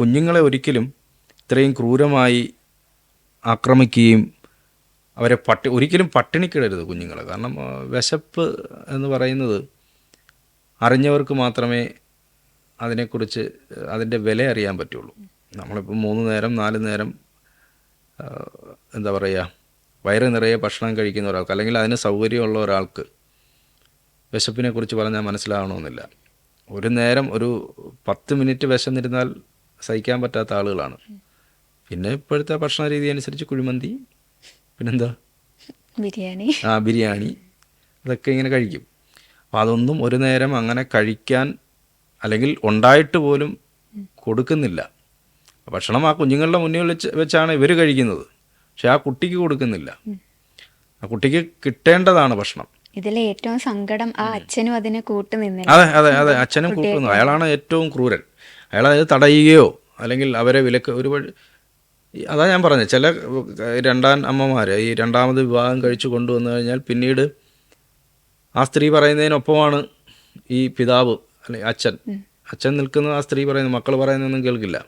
കുഞ്ഞുങ്ങളെ ഒരിക്കലും ഇത്രയും ക്രൂരമായി ആക്രമിക്കുകയും അവരെ പട്ടി ഒരിക്കലും പട്ടിണിക്കിടരുത് കുഞ്ഞുങ്ങളെ. കാരണം വിശപ്പ് എന്ന് പറയുന്നത് അറിഞ്ഞവർക്ക് മാത്രമേ അതിനെക്കുറിച്ച് അതിന്റെ വില അറിയാൻ പറ്റുള്ളൂ. നമ്മളിപ്പോൾ മൂന്ന് നേരം നാല് നേരം എന്താ പറയുക വയറ് നിറയെ ഭക്ഷണം കഴിക്കുന്ന ഒരാൾക്ക് അല്ലെങ്കിൽ അതിന് സൗകര്യമുള്ള ഒരാൾക്ക് വിശപ്പിനെക്കുറിച്ച് പറഞ്ഞാൽ മനസ്സിലാവണമെന്നില്ല. ഒരു നേരം ഒരു പത്ത് മിനിറ്റ് വിശന്നിരുന്നാൽ സഹിക്കാൻ പറ്റാത്ത ആളുകളാണ്. പിന്നെ ഇപ്പോഴത്തെ ഭക്ഷണ രീതി അനുസരിച്ച് കുഴിമന്തി പിന്നെന്താ? ബിരിയാണി. ആ ബിരിയാണി. അതൊക്കെ ഇങ്ങനെ കഴിക്കും. അപ്പോൾ അതൊന്നും ഒരു നേരം അങ്ങനെ കഴിക്കാൻ അല്ലെങ്കിൽ ഉണ്ടായിട്ട് പോലും കൊടുക്കുന്നില്ല. ഭക്ഷണം ആ കുഞ്ഞുങ്ങളുടെ മുന്നിൽ വെച്ച് വെച്ചാണ് ഇവർ കഴിക്കുന്നത്. പക്ഷെ ആ കുട്ടിക്ക് കൊടുക്കുന്നില്ല. ആ കുട്ടിക്ക് കിട്ടേണ്ടതാണ് ഭക്ഷണം. ഇതിലെ ഏറ്റവും സങ്കടം ആ അച്ഛനും അതിനെ കൂട്ടുനിന്നില്ല. അതെ അതെ അതെ. അച്ഛനും കൂട്ടുന്നു അയാളാണ് ഏറ്റവും ക്രൂരൻ. അയാൾ അത് തടയുകയോ അല്ലെങ്കിൽ അവരെ വിലക്ക് ഒരു വഴി അതാ ഞാൻ പറഞ്ഞത്. ചില രണ്ടാം അമ്മമാർ ഈ രണ്ടാമത് വിവാഹം കഴിച്ചു കൊണ്ടുവന്നു കഴിഞ്ഞാൽ പിന്നീട് ആ സ്ത്രീ പറയുന്നതിനൊപ്പമാണ് ഈ പിതാവ് അല്ലെങ്കിൽ അച്ഛൻ. അച്ഛൻ നിൽക്കുന്ന ആ സ്ത്രീ പറയുന്നത് മക്കൾ പറയുന്നതൊന്നും കേൾക്കില്ല.